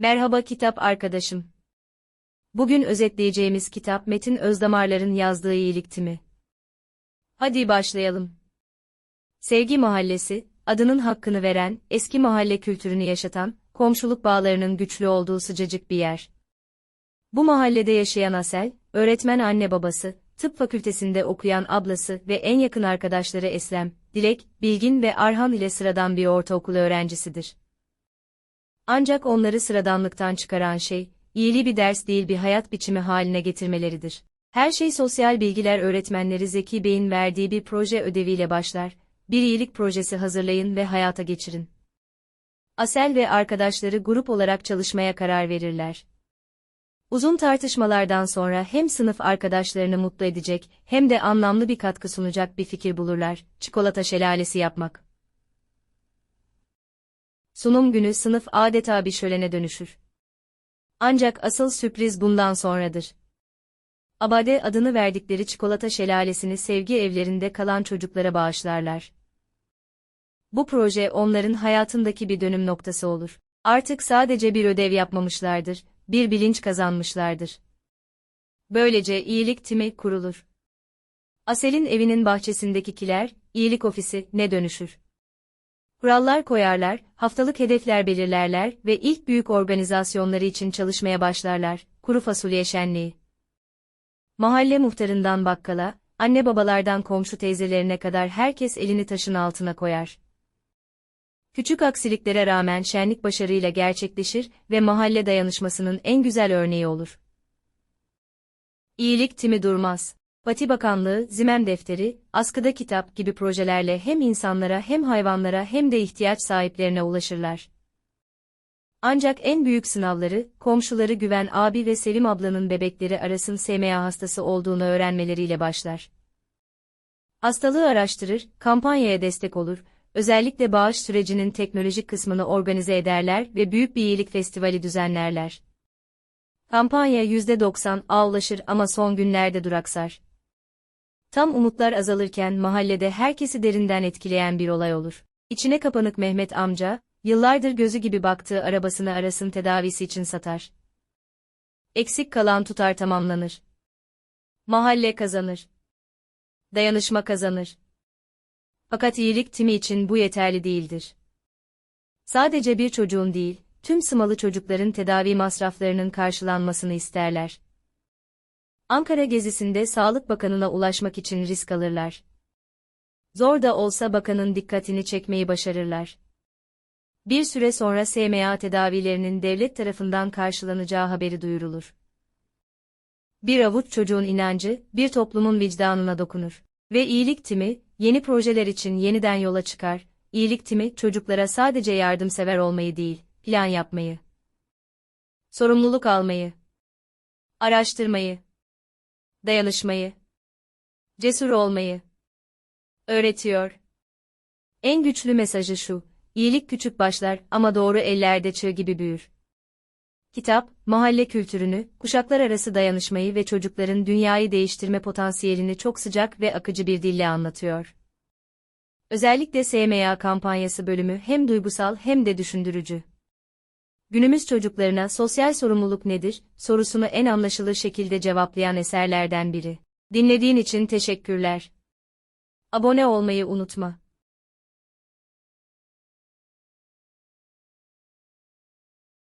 Merhaba kitap arkadaşım. Bugün özetleyeceğimiz kitap Metin Özdamarlar'ın yazdığı iyilik timi. Hadi başlayalım. Sevgi Mahallesi, adının hakkını veren, eski mahalle kültürünü yaşatan, komşuluk bağlarının güçlü olduğu sıcacık bir yer. Bu mahallede yaşayan Asel, öğretmen anne babası, tıp fakültesinde okuyan ablası ve en yakın arkadaşları Eslem, Dilek, Bilgin ve Arhan ile sıradan bir ortaokul öğrencisidir. Ancak onları sıradanlıktan çıkaran şey, iyiliği bir ders değil bir hayat biçimi haline getirmeleridir. Her şey sosyal bilgiler öğretmenleri Zeki Bey'in verdiği bir proje ödeviyle başlar, bir iyilik projesi hazırlayın ve hayata geçirin. Asel ve arkadaşları grup olarak çalışmaya karar verirler. Uzun tartışmalardan sonra hem sınıf arkadaşlarını mutlu edecek hem de anlamlı bir katkı sunacak bir fikir bulurlar, çikolata şelalesi yapmak. Sunum günü sınıf adeta bir şölene dönüşür. Ancak asıl sürpriz bundan sonradır. Abade adını verdikleri çikolata şelalesini sevgi evlerinde kalan çocuklara bağışlarlar. Bu proje onların hayatındaki bir dönüm noktası olur. Artık sadece bir ödev yapmamışlardır, bir bilinç kazanmışlardır. Böylece iyilik timi kurulur. Asel'in evinin bahçesindeki kiler, iyilik ofisi ne dönüşür? Kurallar koyarlar, haftalık hedefler belirlerler ve ilk büyük organizasyonları için çalışmaya başlarlar. Kuru fasulye şenliği. Mahalle muhtarından bakkala, anne babalardan komşu teyzelerine kadar herkes elini taşın altına koyar. Küçük aksiliklere rağmen şenlik başarıyla gerçekleşir ve mahalle dayanışmasının en güzel örneği olur. İyilik timi durmaz. Pati Bakanlığı, Zimem Defteri, Askıda Kitap gibi projelerle hem insanlara hem hayvanlara hem de ihtiyaç sahiplerine ulaşırlar. Ancak en büyük sınavları, komşuları Güven abi ve Sevim ablanın bebekleri Aras'ın SMA hastası olduğunu öğrenmeleriyle başlar. Hastalığı araştırır, kampanyaya destek olur, özellikle bağış sürecinin teknolojik kısmını organize ederler ve büyük bir iyilik festivali düzenlerler. Kampanya %90 ulaşır ama son günlerde duraksar. Tam umutlar azalırken mahallede herkesi derinden etkileyen bir olay olur. İçine kapanık Mehmet amca, yıllardır gözü gibi baktığı arabasını arasın tedavisi için satar. Eksik kalan tutar tamamlanır. Mahalle kazanır. Dayanışma kazanır. Fakat iyilik timi için bu yeterli değildir. Sadece bir çocuğun değil, tüm sımalı çocukların tedavi masraflarının karşılanmasını isterler. Ankara gezisinde Sağlık Bakanı'na ulaşmak için risk alırlar. Zor da olsa bakanın dikkatini çekmeyi başarırlar. Bir süre sonra SMA tedavilerinin devlet tarafından karşılanacağı haberi duyurulur. Bir avuç çocuğun inancı, bir toplumun vicdanına dokunur. Ve iyilik timi, yeni projeler için yeniden yola çıkar, iyilik timi çocuklara sadece yardımsever olmayı değil, plan yapmayı, sorumluluk almayı, araştırmayı, dayanışmayı, cesur olmayı öğretiyor. En güçlü mesajı şu, iyilik küçük başlar ama doğru ellerde çığ gibi büyür. Kitap, mahalle kültürünü, kuşaklar arası dayanışmayı ve çocukların dünyayı değiştirme potansiyelini çok sıcak ve akıcı bir dille anlatıyor. Özellikle SMA kampanyası bölümü hem duygusal hem de düşündürücü. Günümüz çocuklarına sosyal sorumluluk nedir sorusunu en anlaşılır şekilde cevaplayan eserlerden biri. Dinlediğin için teşekkürler. Abone olmayı unutma.